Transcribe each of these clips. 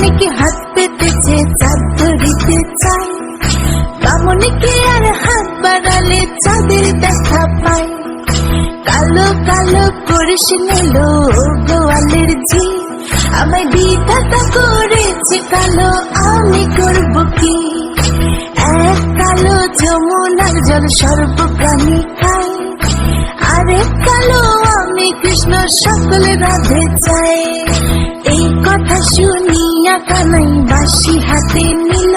কালো মানিকে হাত পেতেছে চাঁদ ধরিতে চায় বামনিকে আর হাত বাড়ালে চাঁদের দেখা পায় কালো কালো করিস নিল গোয়ালের ঝি। আমায় বিধাতা করেছে কালো, আমি করব কি? এক কালো যমুনার জল সর্বপ্রাণী খায় আরে কালো আমি কৃষ্ণ সকল রাধে চাই। বাসি হাতে নিল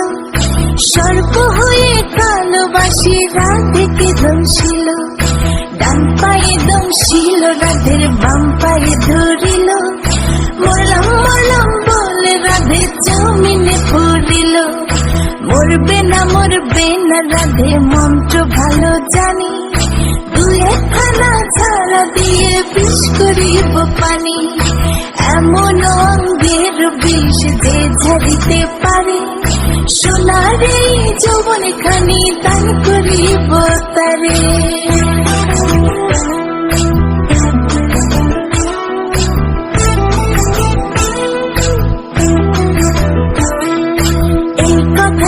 সর্প হয়ে কালো বাসি রাধেকে দমশিল ডান পায়ে দমশিল রাধের বাম পায়ে ধরিল। মরলাম মরলাম বলে রাধে জমিনে পড়িল মরবে না মরবে না রাধে, মন্ত্র ভালো জানি। দুই একখানা ছাড়া দিয়ে বিষ করিব পানি। এমন অঙ্গের ঝাড়িতে পারে। সোনার যৌবন খানি দান করিব তারে।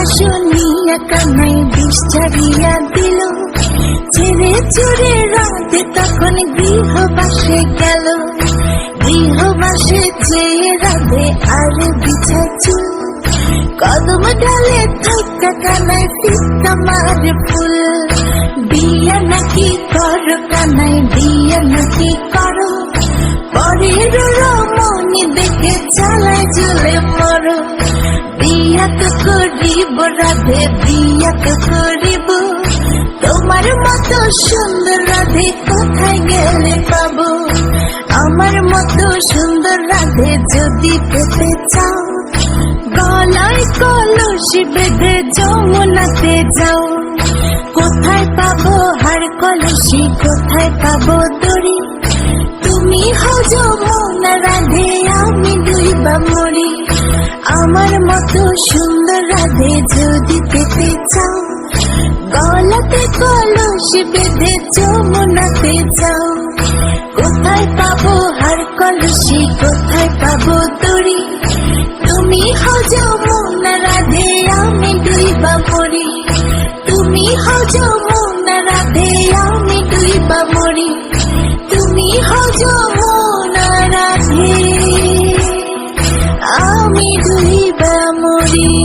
শুনিয়া কানাই বিষ ছাড়িয়া দিল। ছেড়ে চুরে রাতে তখন গৃহবাসে গেল। গৃহবাসে চেয়ে রাধে আর বিছা কদম ডালে থাকা কানায় ফিকা মার ফুল। বিয়া নাকি কর কানাই বিয়া নাকি করো। পরের রমণী দেখে চালায় জলে মরো। বিয়া তো করিব রাধে, বিয়া তো করিব। তোমার মতো সুন্দর রাধে কোথায় গেলে মতো সুন্দর রাধে যদি পেতে চাও, গলায় কলসি বেঁধে যমুনাতে যাও। কোথায় পাবো হার কলসি, কোথায় পাবো দড়ি? তুমি হও যমুনা রাধে, আমি দুই বা মরি আমার মতো সুন্দর রাধে যদি পেতে চাও, গলাতে কলসি বেঁধে যমুনাতে যাও। কোথায় পাবো আর কলসি কোথায় পাবো তরি? তুমি হজো মুন্না রাধে, আমি ডুইবা মরি তুমি হজো মুন্না রাধে, আমি ডুইবা মরি তুমি হজো মুন্না রাধে, আমি ডুইবা মরি